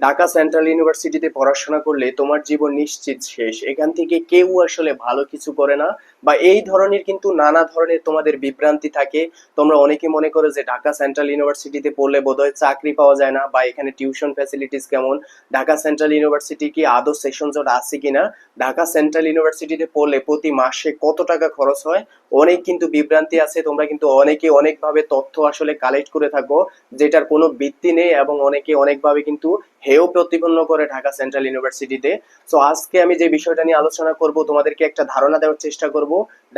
Dhaka central ইউনিভার্সিটিতে পড়াশোনা করলে তোমার জীবন নিশ্চিত শেষ। এখান থেকে কেউ আসলে ভালো কিছু করে না। বা এই ধরনের কিন্তু নানা ধরনের তোমাদের বিভ্রান্তি থাকে। তোমরা অনেকে মনে করো যে ঢাকা সেন্ট্রাল ইউনিভার্সিটিতে পড়লে বোধহয় চাকরি পাওয়া যায় না বা এখানে টিউশন ফ্যাসিলিটিস কেমন? ঢাকা সেন্ট্রাল ইউনিভার্সিটি কি আদৌ সেশন জট আছে কিনা? ঢাকা সেন্ট্রাল ইউনিভার্সিটিতে পড়লে প্রতি মাসে কত টাকা খরচ হয়? অনেক কিন্তু বিভ্রান্তি আছে। তোমরা কিন্তু অনেকে অনেকভাবে তথ্য আসলে কালেক্ট করে থাকো, যেটার কোনো ভিত্তি নেই এবং অনেকে অনেকভাবে কিন্তু হেয় প্রতিপন্ন করে ঢাকা সেন্ট্রাল ইউনিভার্সিটিতে। সো আজকে আমি যে বিষয়টা নিয়ে আলোচনা করব, তোমাদেরকে একটা ধারণা দেওয়ার চেষ্টা করব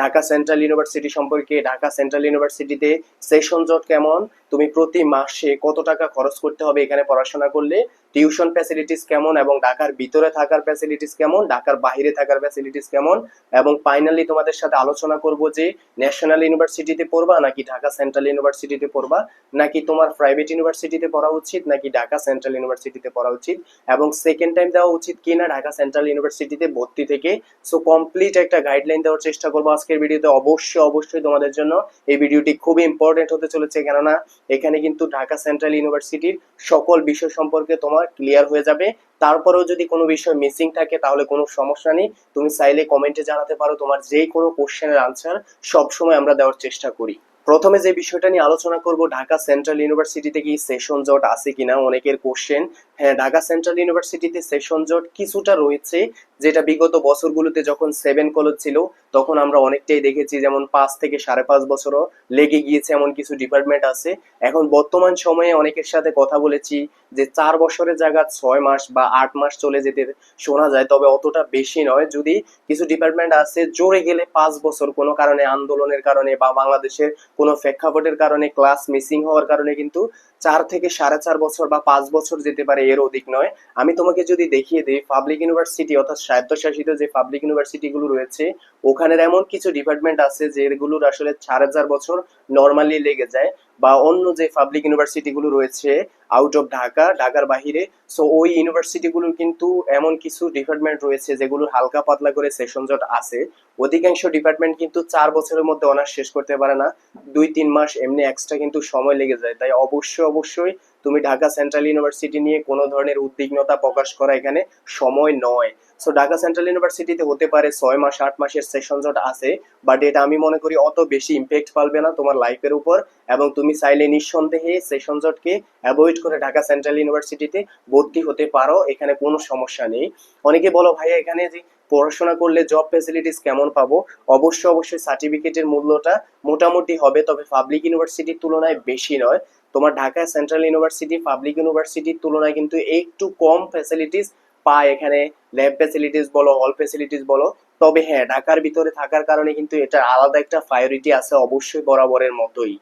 ঢাকা সেন্ট্রাল ইউনিভার্সিটি সম্পর্কে ঢাকা সেন্ট্রাল ইউনিভার্সিটিতে সেশন জট কেমন? তুমি প্রতি মাসে কত টাকা খরচ করতে হবে? এখানে পড়াশোনা করলে টিউশন ফ্যাসিলিটিস কেমন এবং ঢাকার ভিতরে থাকার ফ্যাসিলিটিস কেমন, ঢাকার বাইরে থাকার ফ্যাসিলিটিস কেমন এবং ফাইনালি তোমাদের সাথে আলোচনা করব যে ন্যাশনাল ইউনিভার্সিটিতে পড়বা নাকি ঢাকা সেন্ট্রাল ইউনিভার্সিটিতে পড়বা, নাকি তোমার প্রাইভেট ইউনিভার্সিটিতে পড়া উচিত, নাকি ঢাকা সেন্ট্রাল ইউনিভার্সিটিতে পড়া উচিত এবং সেকেন্ড টাইম দেওয়া উচিত কি না ঢাকা সেন্ট্রাল ইউনিভার্সিটিতে ভর্তি থেকে। সো কমপ্লিট একটা গাইডলাইন দেওয়ার চেষ্টা করব আজকের ভিডিওতে। অবশ্যই অবশ্যই তোমাদের জন্য এই ভিডিওটি খুবই ইম্পর্টেন্ট হতে চলেছে কেননা এখানে কিন্তু ঢাকা সেন্ট্রাল ইউনিভার্সিটির সকল বিষয় সম্পর্কে তোমার ক্লিয়ার হয়ে যাবে। তারপরেও যদি কোনো বিষয় মিসিং থাকে, তাহলে কোনো সমস্যা নেই। তুমি চাইলে কমেন্টে জানাতে পারো তোমার যে কোনো কোশ্চেনের আনসার সবসময় আমরা দেওয়ার চেষ্টা করি। প্রথমে যে বিষয়টা নিয়ে আলোচনা করব, ঢাকা সেন্ট্রাল ইউনিভার্সিটিতে কি সেশন জট আছে কিনা? অনেকের কোশ্চেন হ্যাঁ ঢাকা সেন্ট্রাল ইউনিভার্সিটিতে সেশন জট কিছুটা রয়েছে। যেটা বিগত বছরগুলোতে যখন সেভেন কলেজ ছিল, তখন আমরা অনেকটাই দেখেছি যেমন পাঁচ থেকে সাড়ে পাঁচ বছরও লেগে গিয়েছে এমন কিছু ডিপার্টমেন্ট আছে। এখন বর্তমান সময়ে অনেকের সাথে কথা বলেছি যে চার বছরের জায়গা ছয় মাস বা আট মাস চলে যেতে শোনা যায়, তবে অতটা বেশি নয়। যদি কিছু ডিপার্টমেন্ট আছে, জোরে গেলে পাঁচ বছর কোনো কারণে আন্দোলনের কারণে বা বাংলাদেশের কোনো প্রেক্ষাপটের কারণে ক্লাস মিসিং হওয়ার কারণে কিন্তু চার থেকে সাড়ে চার বছর বা পাঁচ বছর যেতে পারে এর অধিক নয়। আমি তোমাকে যদি দেখিয়ে দিই পাবলিক ইউনিভার্সিটি অর্থাৎ স্বায়ত্তশাসিত যে পাবলিক ইউনিভার্সিটিগুলো রয়েছে, ওখানের এমন কিছু ডিপার্টমেন্ট আছে যেগুলোর আসলে চার হাজার বছর নর্মালি লেগে যায়। বা অন্য যে পাবলিক ইউনিভার্সিটি গুলো রয়েছে আউট অফ ঢাকা, ঢাকার বাহিরে সো ওই ইউনিভার্সিটি গুলোর কিন্তু এমন কিছু ডিপার্টমেন্ট রয়েছে যেগুলো হালকা পাতলা করে সেশন জট আছে। অধিকাংশ ডিপার্টমেন্ট কিন্তু চার বছরের মধ্যে অনার্স শেষ করতে পারে না। দুই, তিন মাস এমনি এক্সট্রা কিন্তু সময় লেগে যায়। তাই অবশ্যই অবশ্যই তুমি ঢাকা সেন্ট্রাল ইউনিভার্সিটি নিয়ে কোনো ধরনের উদ্বিগ্নতা প্রকাশ করা এখানে সময় নয়। সো ঢাকা সেন্ট্রাল ইউনিভার্সিটিতে হতে পারে ছয় মাস, আট মাসের সেশন জট আছে বাট এটা আমি মনে করি অত বেশি ইম্প্যাক্ট পালবে না তোমার লাইফের উপর। এবং তুমি চাইলে নিঃসন্দেহে সেশন জটকে অ্যাভয়েড করে ঢাকা সেন্ট্রাল ইউনিভার্সিটিতে ভর্তি হতে পারো, এখানে কোনো সমস্যা নেই। অনেকে বলো, ভাইয়া, এখানে যে পড়াশোনা করলে জব ফ্যাসিলিটিস কেমন পাবো? অবশ্যই অবশ্যই সার্টিফিকেটের মূল্যটা মোটামুটি হবে, তবে পাবলিক ইউনিভার্সিটির তুলনায় বেশি নয়। তোমার ঢাকা সেন্ট্রাল ইউনিভার্সিটি পাবলিক ইউনিভার্সিটির তুলনায় কিন্তু একটু কম ফ্যাসিলিটিস পায় এখানে। ল্যাব ফ্যাসিলিটিস বলো হল ফ্যাসিলিটিস বলো। তবে হ্যাঁ ঢাকার ভিতরে থাকার কারণে কিন্তু এটা আলাদা একটা প্রায়োরিটি আছে অবশ্যই বরাবরের মতোই।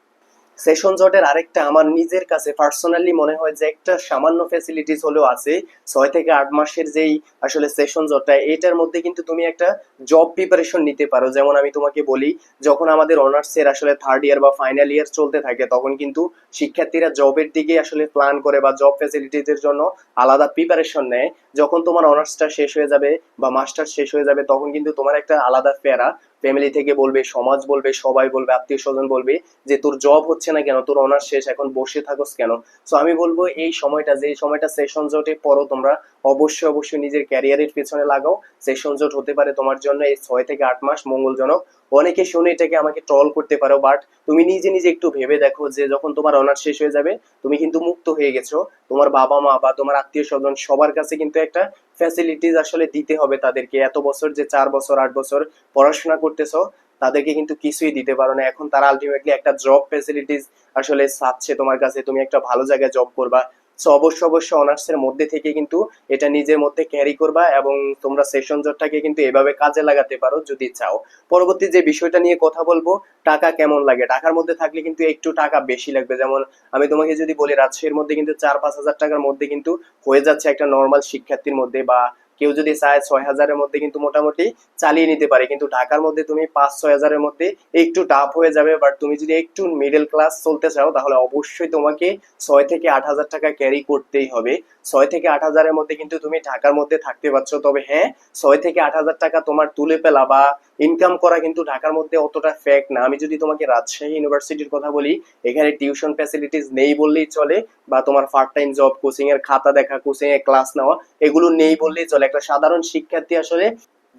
সেশন জটের আরেকটা আমার নিজের কাছে পার্সোনালি মনে হয় যে একটা সামান্য ফ্যাসিলিটিস হলেও আছে। ছয় থেকে আট মাসের যেই আসলে সেশন জটটা, এটার মধ্যে কিন্তু তুমি একটা জব প্রিপারেশন নিতে পারো। যেমন আমি তোমাকে বলি, যখন আমাদের অনার্সের আসলে থার্ড ইয়ার বা ফাইনাল ইয়ার চলতে থাকে, তখন কিন্তু শিক্ষার্থীরা জবের দিকে আসলে প্ল্যান করে বা জব ফ্যাসিলিটিসের জন্য আলাদা প্রিপারেশন নেয়। যখন তোমার অনার্সটা শেষ হয়ে যাবে বা মাস্টার শেষ হয়ে যাবে, তখন কিন্তু তোমার একটা আলাদা ফেরা ফ্যামিলি থেকে বলবে, সমাজ বলবে, সবাই বলবে, আত্মীয় স্বজন বলবে যে তোর জব হচ্ছে না কেন, তোর অনার্স শেষ, এখন বসে থাকোস কেন? সো আমি বলব এই সময়টা, যে সময়টা সেশন জটে পড়ো তোমরা অবশ্যই অবশ্যই নিজের ক্যারিয়ারের পেছনে লাগাও। সেশন জট হতে পারে তোমার জন্য এই ছয় থেকে আট মাস মঙ্গলজনক। অনেকে শুনে এটাকে আমাকে ট্রল করতে পারো বাট তুমি নিজে নিজে একটু ভেবে দেখো যে যখন তোমার অনার্স শেষ হয়ে যাবে, তুমি কিন্তু মুক্ত হয়ে গেছো। তোমার বাবা মা বা তোমার আত্মীয় স্বজন সবার কাছে কিন্তু একটা ফ্যাসিলিটিস আসলে দিতে হবে তাদেরকে। এত বছর যে চার বছর, আট বছর পড়াশোনা করতেছো, তাদেরকে কিন্তু কিছুই দিতে পারো না। এখন তারা আলটিমেটলি একটা জব ফ্যাসিলিটিস আসলে চাচ্ছে তোমার কাছে। তুমি একটা ভালো জায়গায় জব করবা। সো অবশ্য অবশ্য অনার্সের মধ্যে থেকে কিন্তু এটা নিজের মধ্যে ক্যারি করবা এবং তোমরা সেশন জটটাকে কিন্তু এভাবে কাজে লাগাতে পারো যদি চাও। পরবর্তী যে বিষয়টা নিয়ে কথা বলব, টাকা কেমন লাগে? টাকার মধ্যে থাকলে কিন্তু একটু টাকা বেশি লাগবে। যেমন আমি তোমাকে যদি বলি, রাজশাহীর মধ্যে কিন্তু চার পাঁচ হাজার টাকার মধ্যে কিন্তু হয়ে যাচ্ছে একটা নর্মাল শিক্ষার্থীর মধ্যে বা কেউ যদি চায় ছয় হাজারের মধ্যে কিন্তু মোটামুটি চালিয়ে নিতে পারে। কিন্তু ঢাকার মধ্যে তুমি পাঁচ, ছয় হাজারের মধ্যে একটু টাফ হয়ে যাবে বাট তুমি যদি একটু মিডল ক্লাস চলতে চাও, তাহলে অবশ্যই তোমাকে ছয় থেকে আট হাজার টাকা ক্যারি করতেই হবে। ছয় থেকে আট হাজারের মধ্যে কিন্তু তুমি ঢাকার মধ্যে থাকতে পারছ, তবে হ্যাঁ ছয় থেকে আট হাজার টাকা তোমার তুলে পেলা বা ইনকাম করা কিন্তু ঢাকার মধ্যে অতটা ফ্যাক্ট না। আমি যদি তোমাকে রাজশাহী ইউনিভার্সিটির কথা বলি, এখানে টিউশন ফ্যাসিলিটিস নেই বললেই চলে, বা তোমার পার্ট টাইম জব কোচিং এর খাতা দেখা কোচিং এর ক্লাস নেওয়া, এগুলো নেই বললেই চলে। একটা সাধারণ শিক্ষার্থী আসলে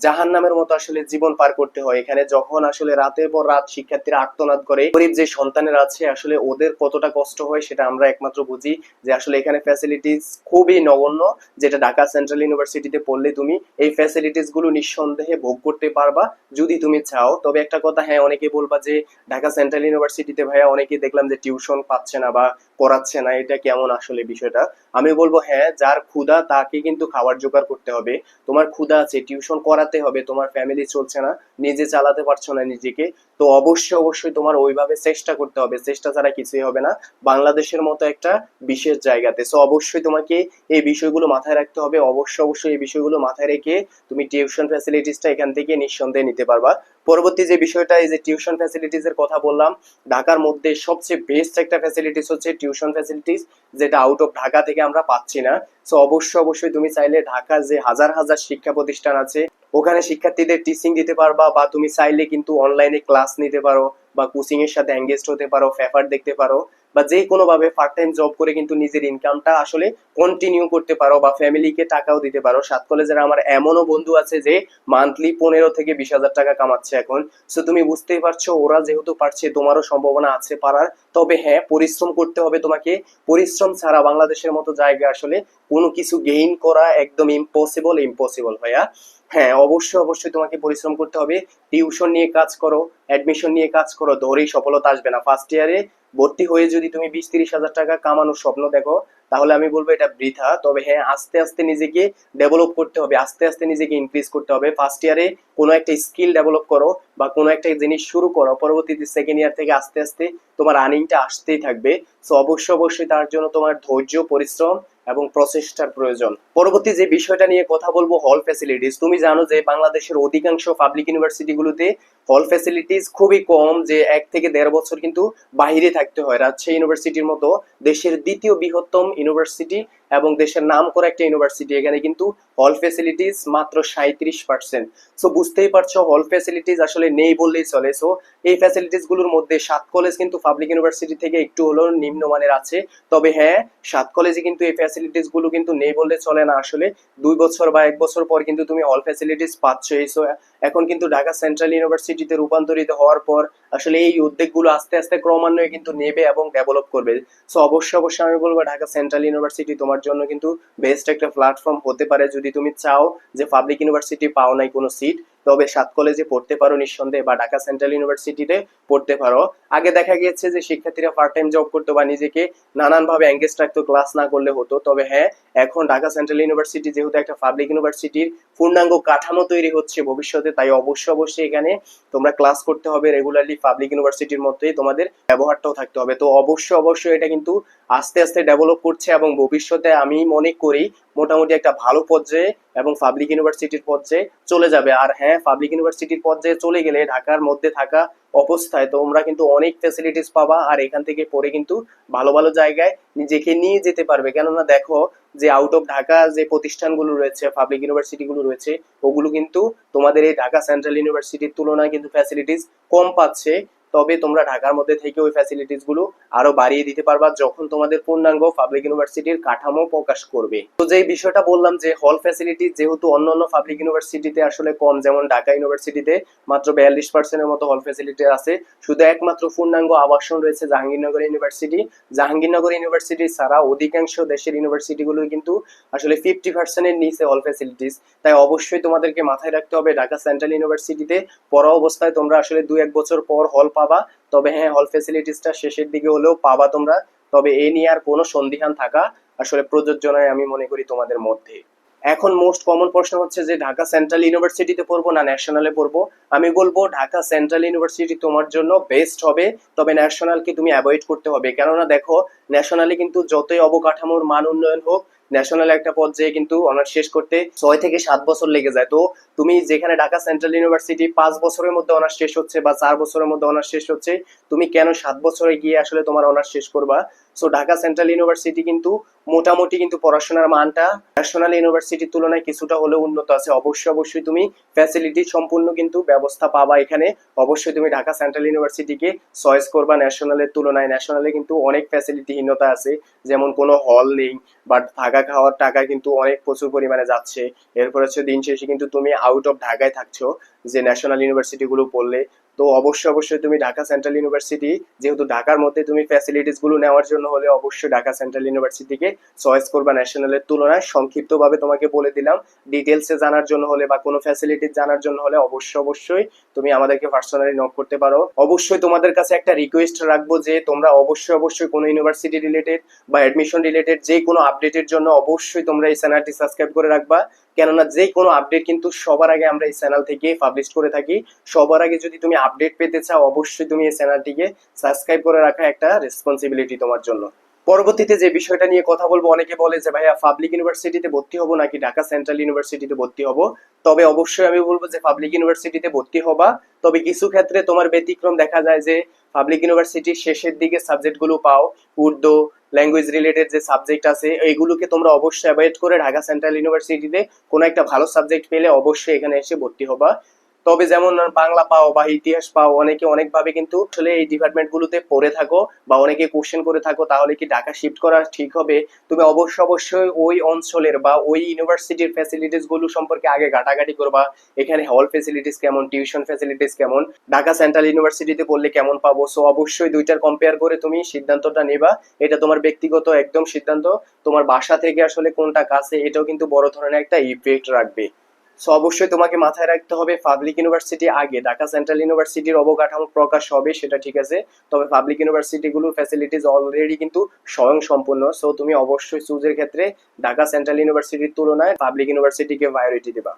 জাহান নামের মতো আসলে জীবন পার করতে হয়। এখানে যখন আসলে রাতের পর রাত শিক্ষার্থীরা আর্তনাদ করে, গরিব যে সন্তানের আছে, আসলে ওদের কতটা কষ্ট হয় সেটা আমরা একমাত্র বুঝি যে আসলে এখানে ফ্যাসিলিটিস খুবই নগণ্য, যেটা ঢাকা সেন্ট্রাল ইউনিভার্সিটিতে পড়লে তুমি এই ফ্যাসিলিটিসগুলো নিঃসন্দেহে ভোগ করতে পারবা যদি তুমি চাও। তবে একটা কথা হ্যাঁ অনেকে বলবা যে ঢাকা সেন্ট্রাল ইউনিভার্সিটিতে ভাইয়া অনেকে দেখলাম যে টিউশন পাচ্ছে না বা করাচ্ছে না, এটা কেমন আসলে বিষয়টা? আমি বলব হ্যাঁ যার ক্ষুধা তাকে কিন্তু খাবার জোগাড় করতে হবে। তোমার ক্ষুধা আছে, টিউশন করাতে হবে, তোমার ফ্যামিলি চলছে না, নিজে চালাতে পারছ না নিজেকে, তো অবশ্যই অবশ্যই তোমার ওইভাবে চেষ্টা করতে হবে। চেষ্টা ছাড়া কিছুই হবে না। বাংলাদেশের মতো একটা বিশেষ জায়গাতে। সো অবশ্যই তোমাকে এই বিষয়গুলো মাথায় রাখতে হবে। অবশ্যই অবশ্যই এই বিষয়গুলো মাথায় রেখে তুমি টিউশন ফ্যাসিলিটিসটা এখান থেকে নিঃসন্দেহে নিতে পারবা। পরবর্তী যে বিষয়টা, এই যে টিউশন ফ্যাসিলিটিস এর কথা বললাম, ঢাকার মধ্যে সবচেয়ে বেস্ট একটা ফ্যাসিলিটিস হচ্ছে টিউশন ফ্যাসিলিটিস যেটা আউট অফ ঢাকা থেকে আমরা পাচ্ছি না। সো অবশ্যই অবশ্যই তুমি চাইলে ঢাকার যে হাজার হাজার শিক্ষা প্রতিষ্ঠান আছে, ওখানে শিক্ষার্থীদের টিচিং দিতে পারবা, বা তুমি চাইলে কিন্তু অনলাইনে ক্লাস নিতে পারো, বা কোচিং এর সাথে এঙ্গেজ হতে পারো ফেফার দেখতে পারো। বা যে কোনো ভাবে পার্ট টাইম জব করে কিন্তু নিজের ইনকামটা আসলে কন্টিনিউ করতে পারো বা ফ্যামিলিকে টাকাও দিতে পারো। সাত কলেজের আমার এমনও বন্ধু আছে যে মান্থলি পনেরো থেকে বিশ হাজার টাকা কামাচ্ছে এখন। সো তুমি বুঝতেই পারছ, ওরা যেহেতু পারছে, তোমারও সম্ভাবনা আছে পারার। তবে হ্যাঁ পরিশ্রম করতে হবে তোমাকে। পরিশ্রম ছাড়া বাংলাদেশের মতো জায়গায় আসলে কোনো কিছু গেইন করা একদম ইম্পসিবল ইম্পসিবল ভাইয়া। হ্যাঁ অবশ্যই অবশ্যই তোমাকে পরিশ্রম করতে হবে। টিউশন নিয়ে কাজ করো অ্যাডমিশন নিয়ে কাজ করো ধরেই সফলতা আসবে না। ফার্স্ট ইয়ারে ভর্তি হয়ে যদি তুমি বিশ তিরিশ হাজার টাকা কামানোর স্বপ্ন দেখো, তাহলে আমি বলব এটা বৃথা। তবে হ্যাঁ আস্তে আস্তে নিজেকে ডেভেলপ করতে হবে, আস্তে আস্তে নিজেকে ইনক্রিজ করতে হবে। ফার্স্ট ইয়ারে কোনো একটা স্কিল ডেভেলপ করো বা কোনো একটা জিনিস শুরু করো, পরবর্তীতে সেকেন্ড ইয়ার থেকে আস্তে আস্তে তোমার আর্নিংটা আসতেই থাকবে। সো অবশ্যই অবশ্যই তার জন্য তোমার ধৈর্য, পরিশ্রম এবং প্রচেষ্টার প্রয়োজন। পরবর্তী যে বিষয়টা নিয়ে কথা বলব হল ফ্যাসিলিটিস তুমি জানো যে বাংলাদেশের অধিকাংশ পাবলিক ইউনিভার্সিটিগুলোতে হল ফ্যাসিলিটিস খুবই কম, যে এক থেকে দেড় বছর কিন্তু বাইরে থাকতে হয়। রাজশাহী ইউনিভার্সিটির মতো দেশের দ্বিতীয় বৃহত্তম ইউনিভার্সিটি এবং দেশের নাম করা একটা ইউনিভার্সিটি এখানে কিন্তু হল ফ্যাসিলিটিস মাত্র সাঁত্রিশ পার্সেন্ট সো বুঝতেই পারছ হল ফ্যাসিলিটিস আসলে নেই বললেই চলে। সো এই ফ্যাসিলিটিসগুলোর মধ্যে সাত কলেজ কিন্তু পাবলিক ইউনিভার্সিটি থেকে একটু হলেও নিম্নমানের আছে। তবে হ্যাঁ সাত কলেজে কিন্তু এই ফ্যাসিলিটিসগুলো কিন্তু নেই বললে চলে না। আসলে দুই বছর বা এক বছর পর কিন্তু তুমি অল ফ্যাসিলিটিস পাচ্ছ। এই সো এখন কিন্তু ঢাকা সেন্ট্রাল ইউনিভার্সিটিতে রূপান্তরিত হওয়ার পর আসলে এই উদ্যোগগুলো আস্তে আস্তে ক্রমান্বয়ে কিন্তু নেবে এবং ডেভেলপ করবে। সো অবশ্যই অবশ্যই আমি বলব ঢাকা সেন্ট্রাল ইউনিভার্সিটি তোমার জন্য কিন্তু বেস্ট একটা প্ল্যাটফর্ম হতে পারে। যদি তুমি চাও যে পাবলিক ইউনিভার্সিটি পাও নাই কোনো সিট তবে সাত কলেজে পড়তে পারো নিঃসন্দেহে বা ঢাকা সেন্ট্রাল ইউনিভার্সিটিতে পড়তে পারো। আগে দেখা গিয়েছে যে শিক্ষার্থীরা পার্ট টাইম জব করতো বা নিজেকে নানানভাবে এঙ্গেজ রাখতো ক্লাস না করলে হতো। তবে হ্যাঁ এখন ঢাকা সেন্ট্রাল ইউনিভার্সিটি যেহেতু একটা পাবলিক ইউনিভার্সিটির পূর্ণাঙ্গ কাঠামো তৈরি হচ্ছে ভবিষ্যতে, তাই অবশ্যই অবশ্যই এখানে তোমরা ক্লাস করতে হবে রেগুলারলি পাবলিক ইউনিভার্সিটির মধ্যেই, তোমাদের ব্যবহারটাও থাকতে হবে। তো অবশ্যই অবশ্যই এটা কিন্তু আস্তে আস্তে ডেভেলপ করছে এবং ভবিষ্যতে আমি মনে করি মোটামুটি একটা ভালো পর্যায়ে এবং পাবলিক ইউনিভার্সিটির পর্যায়ে চলে যাবে। আর হ্যাঁ পাবলিক ইউনিভার্সিটির পর্যায়ে চলে গেলে ঢাকার মধ্যে থাকা অবস্থায় তোমরা কিন্তু অনেক ফ্যাসিলিটিস পাবা আর এখান থেকে পড়ে কিন্তু ভালো ভালো জায়গায় নিজেকে নিয়ে যেতে পারবে। কেননা দেখো যে আউট অফ ঢাকা যে প্রতিষ্ঠানগুলো রয়েছে পাবলিক ইউনিভার্সিটি গুলো রয়েছে, ওগুলো কিন্তু তোমাদের এই ঢাকা সেন্ট্রাল ইউনিভার্সিটির তুলনায় কিন্তু ফ্যাসিলিটিস কম পাচ্ছে। তবে তোমরা ঢাকার মধ্যে থেকে ওই ফ্যাসিলিটিসগুলো আরও বাড়িয়ে দিতে পারবা যখন তোমাদের পূর্ণাঙ্গ পাবলিক ইউনিভার্সিটির কাঠামো প্রকাশ করবে। তো যে বিষয়টা বললাম যে হল ফ্যাসিলিটি যেহেতু অন্যান্য পাবলিক ইউনিভার্সিটিতে আসলে কম, যেমন ঢাকা ইউনিভার্সিটিতে মাত্র বিয়াল্লিশ পার্সেন্টের মতো হল ফ্যাসিলিটি আছে। শুধু একমাত্র পূর্ণাঙ্গ আবাসন রয়েছে জাহাঙ্গীরনগর ইউনিভার্সিটি জাহাঙ্গীরনগর ইউনিভার্সিটি ছাড়া অধিকাংশ দেশের ইউনিভার্সিটিগুলো কিন্তু আসলে ফিফটি পার্সেন্টের নিচে হল ফ্যাসিলিটিস তাই অবশ্যই তোমাদেরকে মাথায় রাখতে হবে, ঢাকা সেন্ট্রাল ইউনিভার্সিটিতে পড়া অবস্থায় তোমরা আসলে দু এক বছর পর হল পাবা। তবে হ্যাঁ হল ফ্যাসিলিটিসটা শেষের দিকে হলেও পাবা তোমরা। তবে এ নিয়ে আর কোনো সন্দিহান থাকা আসলে প্রযোজ্য নয় আমি মনে করি তোমাদের মধ্যে। এখন মোস্ট কমন প্রশ্ন হচ্ছে যে, ঢাকা সেন্ট্রাল ইউনিভার্সিটিতে পড়ব না ন্যাশনালে পড়ব? আমি বলব ঢাকা সেন্ট্রাল ইউনিভার্সিটি তোমার জন্য বেস্ট হবে, তবে ন্যাশনালকে তুমি অ্যাভয়েড করতে হবে। কেননা দেখো ন্যাশনালে কিন্তু যতই অবকাঠামোর মান উন্নয়ন হোক ন্যাশনাল একটা পর্যায়ে কিন্তু অনার্স শেষ করতে ছয় থেকে সাত বছর লেগে যায়। তো তুমি যেখানে ঢাকা সেন্ট্রাল ইউনিভার্সিটি পাঁচ বছরের মধ্যে অনার্স শেষ হচ্ছে বা চার বছরের মধ্যে অনার্স শেষ হচ্ছে, তুমি কেন সাত বছরে গিয়ে আসলে তোমার অনার্স শেষ করবা? সো ঢাকা সেন্ট্রাল ইউনিভার্সিটি কিন্তু মোটামুটি কিন্তু পড়াশোনার মানটা ন্যাশনাল ইউনিভার্সিটির তুলনায় কিছুটা হলেও উন্নত আছে। অবশ্যই অবশ্যই তুমি ফ্যাসিলিটি সম্পূর্ণ কিন্তু ব্যবস্থা পাবা এখানে। অবশ্যই তুমি ঢাকা সেন্ট্রাল ইউনিভার্সিটিকে চয়েস করবা ন্যাশনালের তুলনায়। ন্যাশনালে কিন্তু অনেক ফ্যাসিলিটিহীনতা আছে, যেমন কোনো হল নেই বাট থাকা খাওয়ার টাকা কিন্তু অনেক প্রচুর পরিমাণে যাচ্ছে। এরপর হচ্ছে দিন শেষে কিন্তু তুমি আউট অফ ঢাকায় থাকছো, যে ন্যাশনাল ইউনিভার্সিটি গুলো পড়লে তো অবশ্যই অবশ্যই তুমি ঢাকা সেন্ট্রাল ইউনিভার্সিটি যেহেতু ঢাকার মধ্যে তুমি ফ্যাসিলিটিসগুলো নেওয়ার জন্য হলে অবশ্যই ঢাকা সেন্ট্রাল ইউনিভার্সিটিকে চয়েস করবা ন্যাশনালের তুলনায়। সংক্ষিপ্তভাবে তোমাকে বলে দিলাম ডিটেলসে জানার জন্য হলে বা কোনো ফ্যাসিলিটিস জানার জন্য হলে অবশ্যই অবশ্যই তুমি আমাদেরকে পার্সোনালি নক করতে পারো। অবশ্যই তোমাদের কাছে একটা রিকোয়েস্ট রাখব যে তোমরা অবশ্যই অবশ্যই কোনো ইউনিভার্সিটি রিলেটেড বা অ্যাডমিশন রিলেটেড যে কোনো আপডেটের জন্য অবশ্যই তোমরা এই চ্যানেলটি সাবস্ক্রাইব করে রাখবা। কেননা যে কোনো আপডেট কিন্তু সবার আগে আমরা এই চ্যানেল থেকে পাবলিশ করে থাকি। সবার আগে যদি তুমি আপডেট পেতে চাও, অবশ্যই তুমি এই চ্যানেলটিকে সাবস্ক্রাইব করে রাখা একটা রেসপন্সিবিলিটি তোমার জন্য। পরবর্তীতে যে বিষয়টা নিয়ে কথা বলব, অনেকে বলে যে, ভাইয়া পাবলিক ইউনিভার্সিটিতে ভর্তি হব নাকি ঢাকা সেন্ট্রাল ইউনিভার্সিটিতে ভর্তি হব? তবে অবশ্যই আমি বলব যে পাবলিক ইউনিভার্সিটিতে ভর্তি হবা। তবে কিছু ক্ষেত্রে তোমার ব্যতিক্রম দেখা যায় যে পাবলিক ইউনিভার্সিটির শেষের দিকে সাবজেক্টগুলো পাও। উর্দু ল্যাঙ্গুয়েজ রিলেটেড যে সাবজেক্ট আছে, এগুলোকে তোমরা অবশ্যই অ্যাভয়েড করে ঢাকা সেন্ট্রাল ইউনিভার্সিটিতে কোনো একটা ভালো সাবজেক্ট পেলে অবশ্যই এখানে এসে ভর্তি হবা। তবে যেমন বাংলা পাও বা ইতিহাস পাও, অনেকে অনেকভাবে কিন্তু আসলে এই ডিপার্টমেন্ট গুলোতে পড়ে থাকো বা অনেকে কোশ্চেন করে থাকো, তাহলে কি ঢাকা শিফট করা ঠিক হবে? তুমি অবশ্যই অবশ্যই ওই অঞ্চলের বা ওই ইউনিভার্সিটির ফ্যাসিলিটিসগুলো সম্পর্কে আগে ঘাটাঘাটি করবা। এখানে হল ফ্যাসিলিটিস কেমন টিউশন ফ্যাসিলিটিস কেমন, ঢাকা সেন্ট্রাল ইউনিভার্সিটিতে পড়লে কেমন পাবো? সো অবশ্যই দুইটার কম্পেয়ার করে তুমি সিদ্ধান্তটা নেবা। এটা তোমার ব্যক্তিগত একদম সিদ্ধান্ত। তোমার বাসা থেকে আসলে কোনটা কাছে, এটাও কিন্তু বড় ধরনের একটা ইফেক্ট রাখবে। সো অবশ্যই তোমাকে মাথায় রাখতে হবে পাবলিক ইউনিভার্সিটি আগে, ঢাকা সেন্ট্রাল ইউনিভার্সিটির অবকাঠামো প্রকাশ হবে, সেটা ঠিক আছে। তবে পাবলিক ইউনিভার্সিটিগুলোর ফ্যাসিলিটিস অলরেডি কিন্তু স্বয়ং সম্পূর্ণ সো তুমি অবশ্যই চুজের ক্ষেত্রে ঢাকা সেন্ট্রাল ইউনিভার্সিটির তুলনায় পাবলিক ইউনিভার্সিটিকে প্রায়োরিটি দেবা।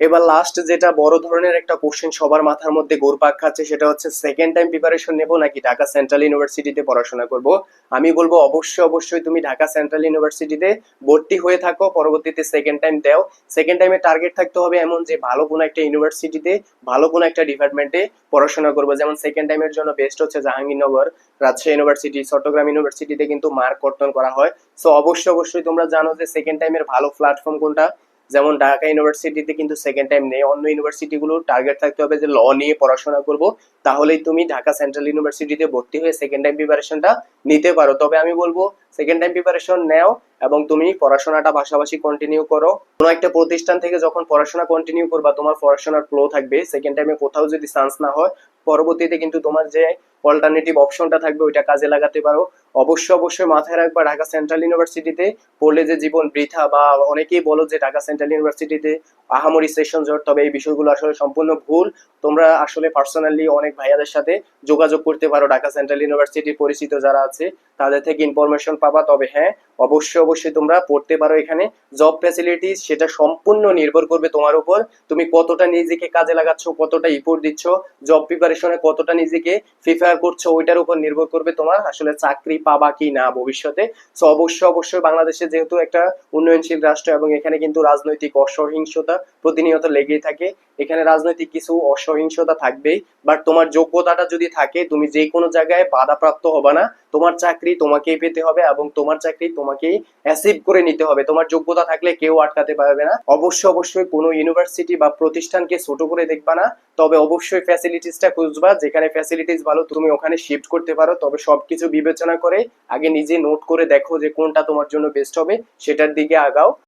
এবার লাস্ট যেটা বড় ধরনের একটা কোশ্চেন সবার মাথার মধ্যে ঘুরপাক খাচ্ছে সেটা হচ্ছে সেকেন্ড টাইম প্রিপারেশন নেব নাকি ঢাকা সেন্ট্রাল ইউনিভার্সিটিতে পড়াশোনা করব? আমি বলব অবশ্যই অবশ্যই তুমি ঢাকা সেন্ট্রাল ইউনিভার্সিটিতে ভর্তি হয়ে থাকো, পরবর্তীতে সেকেন্ড টাইম দাও। সেকেন্ড টাইমে টার্গেট থাকতে হবে এমন যে ভালো কোনো একটা ইউনিভার্সিটিতে ভালো কোনো একটা ডিপার্টমেন্টে পড়াশোনা করব। যেমন সেকেন্ড টাইমের জন্য বেস্ট হচ্ছে জাহাঙ্গীরনগর, রাজশাহী ইউনিভার্সিটি চট্টগ্রাম ইউনিভার্সিটিতে কিন্তু মার্ক কর্তন করা হয়। সো অবশ্যই অবশ্যই তোমরা জানো যে সেকেন্ড টাইমের ভালো প্ল্যাটফর্ম কোনটা? যেমন ঢাকা ইউনিভার্সিটিতে কিন্তু সেকেন্ড টাইম নেই, অন্য ইউনিভার্সিটিগুলোর টার্গেট থাকতে হবে যে ল নিয়ে পড়াশোনা করব, তাহলেই তুমি ঢাকা সেন্ট্রাল ইউনিভার্সিটিতে ভর্তি হয়ে সেকেন্ড টাইম প্রিপারেশনটা নিতে পারো। তবে আমি বলব সেকেন্ড টাইম প্রিপারেশন নাও এবং তুমি পড়াশোনাটা পাশাপাশি কন্টিনিউ করো। কোনো একটা প্রতিষ্ঠান থেকে যখন পড়াশোনা কন্টিনিউ করবা, তোমার পড়াশোনার ফ্লো থাকবে। সেকেন্ড টাইমে কোথাও যদি চান্স না হয়, পরবর্তীতে কিন্তু তোমার যে অল্টারনেটিভ অপশনটা থাকবে, ওইটা কাজে লাগাতে পারো। অবশ্যই অবশ্যই মাথায় রাখবা, ঢাকা সেন্ট্রাল ইউনিভার্সিটিতে পড়লে যে জীবন বৃথা বা অনেকেই বলো যে ঢাকা সেন্ট্রাল ইউনিভার্সিটিতে আহামরি সেশন জট, তবে এই বিষয়গুলো আসলে সম্পূর্ণ ভুল। তোমরা আসলে পার্সোনালি অনেক ভাইয়াদের সাথে যোগাযোগ করতে পারো ঢাকা সেন্ট্রাল ইউনিভার্সিটির পরিচিত যারা আছে, তাদের থেকে ইনফরমেশন পাবা। তবে হ্যাঁ অবশ্যই অবশ্যই তোমরা পড়তে পারো এখানে। জব ফ্যাসিলিটিস সেটা সম্পূর্ণ নির্ভর করবে তোমার উপর। তুমি কতটা নিজেকে কাজে লাগাচ্ছ, কতটা ইফোর্ট দিচ্ছ জব প্রিপারেশনে কতটা নিজেকে প্রিপেয়ার করছ, ওইটার উপর নির্ভর করবে তোমার আসলে চাকরি পাবা কি না ভবিষ্যতে? সো অবশ্যই অবশ্যই বাংলাদেশে যেহেতু একটা উন্নয়নশীল রাষ্ট্র এবং এখানে কিন্তু রাজনৈতিক অসহিংসতা প্রতিনিয়ত লেগেই থাকে। এখানে রাজনৈতিক কিছু অসহিংসতা থাকবেই বাট তোমার যোগ্যতাটা যদি থাকে, তুমি যে কোনো জায়গায় বাধাপ্রাপ্ত হবা না। তোমার চাকরি তোমাকেই পেতে হবে এবং তোমার চাকরি তোমাকেই অ্যাসিভ করে নিতে হবে। তোমার যোগ্যতা থাকলে কেউ আটকাতে পারবে না। অবশ্যই অবশ্যই কোনো ইউনিভার্সিটি বা প্রতিষ্ঠানকে ছোট করে দেখবা না। তবে অবশ্যই ফ্যাসিলিটিসটা খুঁজবা। যেখানে ফ্যাসিলিটিস ভালো, তুমি ওখানে শিফট করতে পারো। তবে সবকিছু বিবেচনা করে আগে নিজে নোট করে দেখো যে কোনটা তোমার জন্য বেস্ট হবে, সেটার দিকে আগাও।